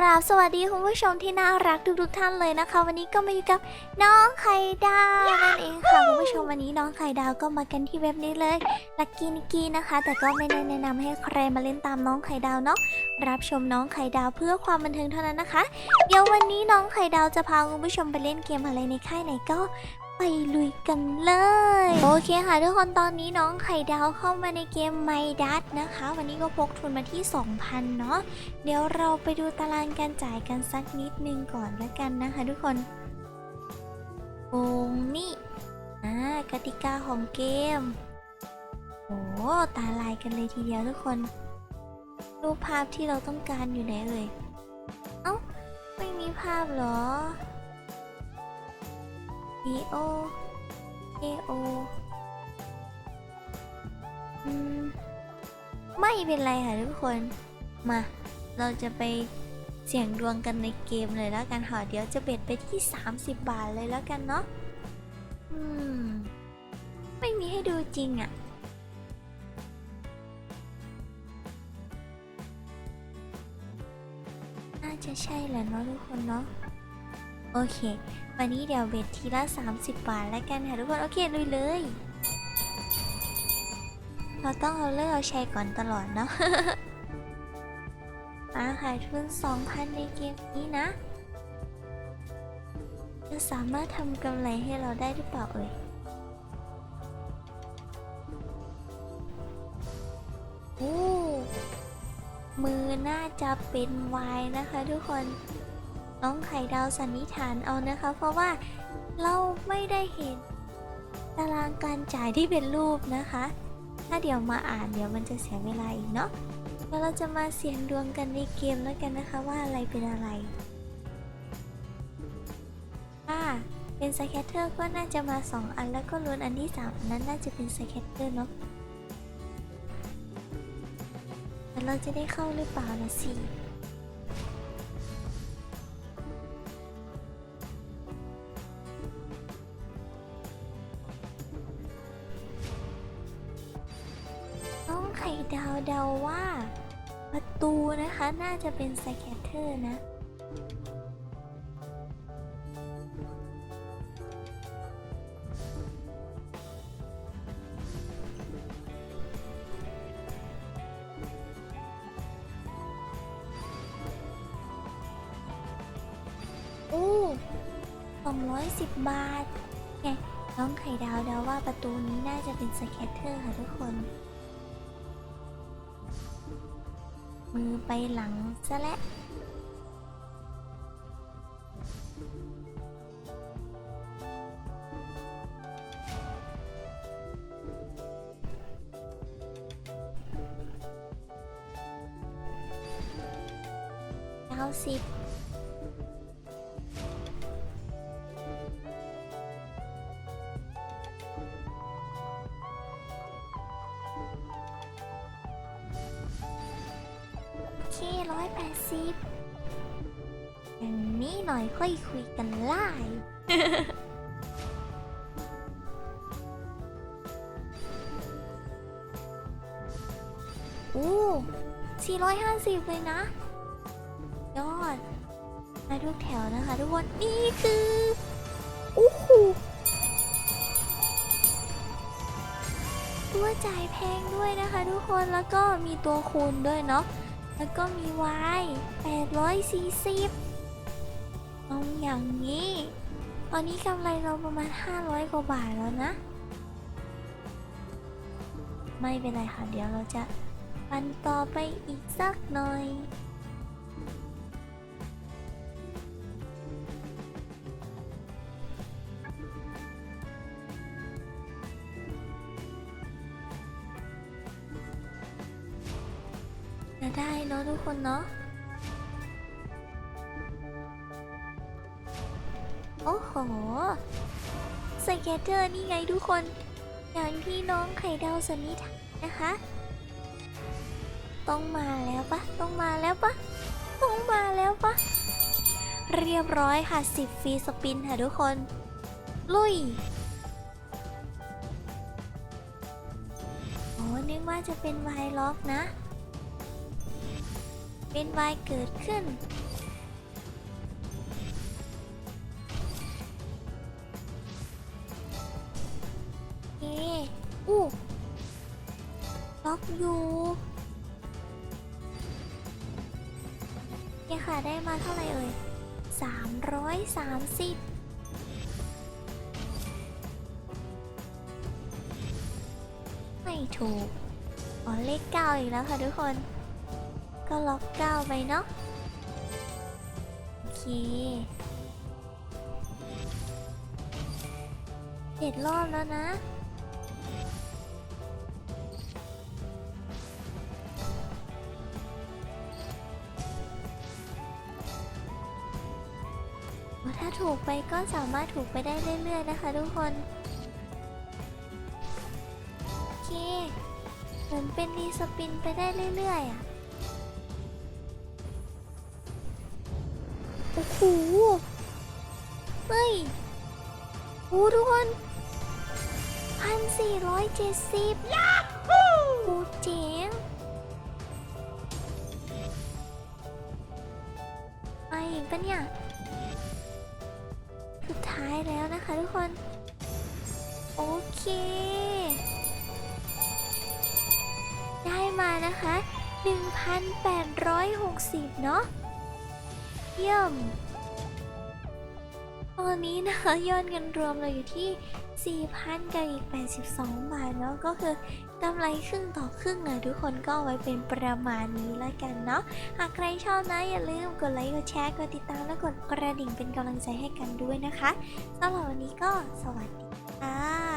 กราบสวัสดีคุณผู้ชมที่น่ารักทุกๆท่านเลยนะคะ วันนี้ก็มาอยู่กับน้องไข่ดาวนั่นเองค่ะคุณผู้ชมวันนี้น้องไข่ดาวก็มากันที่เว็บนี้เลยลักกี้นิกกี้นะคะ แต่ก็ไม่ได้แนะนำให้ใครมาเล่นตามน้องไข่ดาวเนาะรับชมน้องไข่ดาวเพื่อความบันเทิงเท่านั้นนะคะ เดี๋ยววันนี้น้องไข่ดาวจะพาคุณผู้ชมไปเล่นเกมอะไรในค่ายไหนก็ ไปลุยกันเลย โอเคค่ะทุกคนตอนนี้น้องไข่ดาวเข้ามาในเกมไมดัตนะคะ วันนี้ก็พกทุนมาที่ 2,000 เนาะเดี๋ยวเราไปดูตารางการจ่ายกันสักนิดนึงก่อนแล้วกันนะคะทุกคนโกงนี่อ่ากติกาของเกมโอ้ตาลายกันเลยทีเดียวทุกคน รูปภาพที่เราต้องการอยู่ไหนเอ่ยเอ้า ไม่มีภาพเหรอ D O A O อืมไม่เป็นไรค่ะทุกคน มา เราจะไปเสี่ยงดวงกันในเกมเลยแล้วกันค่ะ เดี๋ยวจะเบ็ดไปที่ 30 บาทเลยแล้วกันเนาะอืม ไม่มีให้ดูจริงอะ่ะน่าจะใช่แหละเนาะทุกคนเนาะ โอเค วันนี้เดี๋ยวเบ็ดทีละ 30 บาทแล้วกันค่ะทุกคน โอเคลุยเลย เราต้องเอาเลิกเอาใช้ก่อนตลอดเนาะมาขายทุน 2,000 ในเกมนี้นะ จะสามารถทำกำไรให้เราได้หรือเปล่าเอ่ยโอ้มือน่าจะเป็นวายนะคะทุกคน น้องไข่ดาวสันนิษฐานเอานะคะ เพราะว่าเราไม่ได้เห็นตารางการจ่ายที่เป็นรูปนะคะ ถ้าเดี๋ยวมาอ่านเดี๋ยวมันจะเสียเวลาอีกเนาะแล้วเราจะมาเสี่ยงดวงกันในเกมแล้วกันนะคะว่าอะไรเป็นอะไรถ้าเป็นสแคตเตอร์ก็น่าจะมา 2 อันแล้วก็ลุ้นอันที่ 3 อันนั้นน่าจะเป็นสแคตเตอร์เนาะแต่เราจะได้เข้าหรือเปล่านะสิ น้องไข่ดาวเดาว่า ประตูนะคะน่าจะเป็นสแคตเตอร์นะโอ้สองร้อยสิบบาท ไง น้องไข่ดาวเดาว่าประตูนี้น่าจะเป็นสแคตเตอร์ค่ะทุกคน มือไปหลังซะและ้วเก้าสิบ เคร้อยแปดสิบอย่างนี้หน่อยค่อยคุยกันไล่โอ้450เลยนะ ยอด มาทุกแถวนะคะทุกคน นี่คือโอ้โหตัวจ่ายแพงด้วยนะคะทุกคนแล้วก็มีตัวคูณด้วยเนาะ แล้วก็มี Y 840เอาอย่างนี้ ตอนนี้กำไรเราประมาณ 500 กว่าบาทแล้วนะ ไม่เป็นไรค่ะ เดี๋ยวเราจะปันต่อไปอีกสักหน่อย ได้เนาะทุกคนเนาะโอ้โห สเก็ตเตอร์นี่ไงทุกคน อย่างที่น้องไข่ดาวสันนิษฐานนะคะ ต้องมาแล้วปะต้องมาแล้วปะต้องมาแล้วปะเรียบร้อยค่ะ 10 ฟรีสปินค่ะทุกคน ลุยโอ้นึกว่าจะเป็นไวล็อกนะ เป็นวายเกิดขึ้น เออู้ล็อกอยู่เนี่ยค่ะ ได้มาเท่าไหร่เอ่ยสามร้อยสามสิบไม่ถูก อ๋อ เลขเก้าอีกแล้วค่ะทุกคน ก็ล็อกเก้าไปเนาะโอเคเจ็ดรอบแล้วนะถ้าถูกไปก็สามารถถูกไปได้เรื่อยๆนะคะทุกคน โอเค เหมือนเป็นรีสปินไปได้เรื่อยๆอะ โอ้โหเฮ้ยโอ้ทุกคนพันสี่ร้อยเจ็ดสิบยาฮูโอ้เจ๋งมาอีกปะเนี่ย สุดท้ายแล้วนะคะทุกคน โอเค ได้มานะคะ 1,860 เนาะ เยี่ยม ตอนนี้นะคะยอดเงินรวมเราอยู่ที่ 4,000กับอีก 82 บาทเนาะก็คือกำไรครึ่งต่อครึ่งนะทุกคนก็เอาไว้เป็นประมาณนี้แล้วกันเนาะหากใครชอบนะอย่าลืมกดไลค์กดแชร์กดติดตามและกดกระดิ่งเป็นกำลังใจให้กันด้วยนะคะสำหรับวันนี้ก็สวัสดีค่ะ